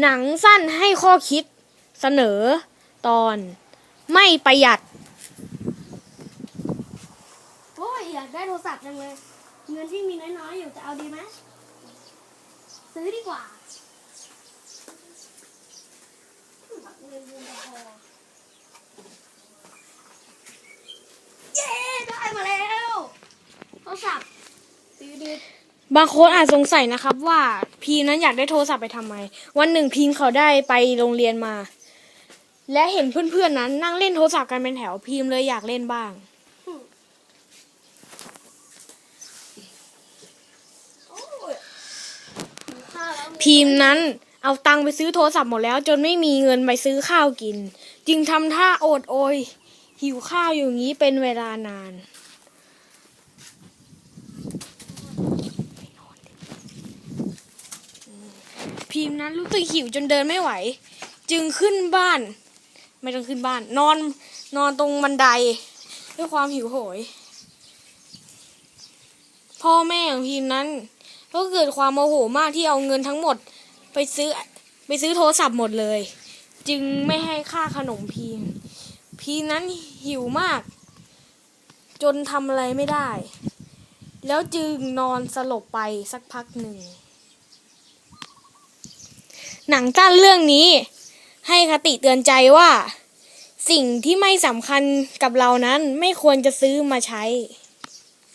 หนังสั้นให้ข้อคิดเสนอตอนไม่ประหยัด โอ้ยอยากได้โทรศัพท์จังเลย เงินที่มีน้อยๆอยู่จะเอาดีไหมซื้อดีกว่าเงินเดือนพอเย้ได้มาแล้วโทรศัพท์ซื้อดี บางคนอาจสงสัยนะครับว่าพีนั้นอยากได้โทรศัพท์ไปทำไม วันหนึ่งพีมเขาได้ไปโรงเรียนมา และเห็นเพื่อนๆนั้น นั่งเล่นโทรศัพท์กันเป็นแถวพีมเลยอยากเล่นบ้างพีมนั้นเอาตังไปซื้อโทรศัพท์หมดแล้ว จนไม่มีเงินไปซื้อข้าวกิน จึงทำท่าโอดโอยหิวข้าวอยู่อย่างนี้เป็นเวลานาน พีมนั้นรู้สึกหิวจนเดินไม่ไหว จึงขึ้นบ้าน ไม่ต้องขึ้นบ้าน นอนนอนตรงบันได ด้วยความหิวโหย พ่อแม่ของพีมนั้น ก็เกิดความโมโหมากที่เอาเงินทั้งหมด ไปซื้อไปซื้อโทรศัพท์หมดเลย จึงไม่ให้ค่าขนมพีมพีนั้นหิวมาก จนทำอะไรไม่ได้ แล้วจึงนอนสลบไปสักพักหนึ่ง หนังสั้นเรื่องนี้ ให้คติเตือนใจว่า สิ่งที่ไม่สำคัญกับเรานั้นไม่ควรจะซื้อมาใช้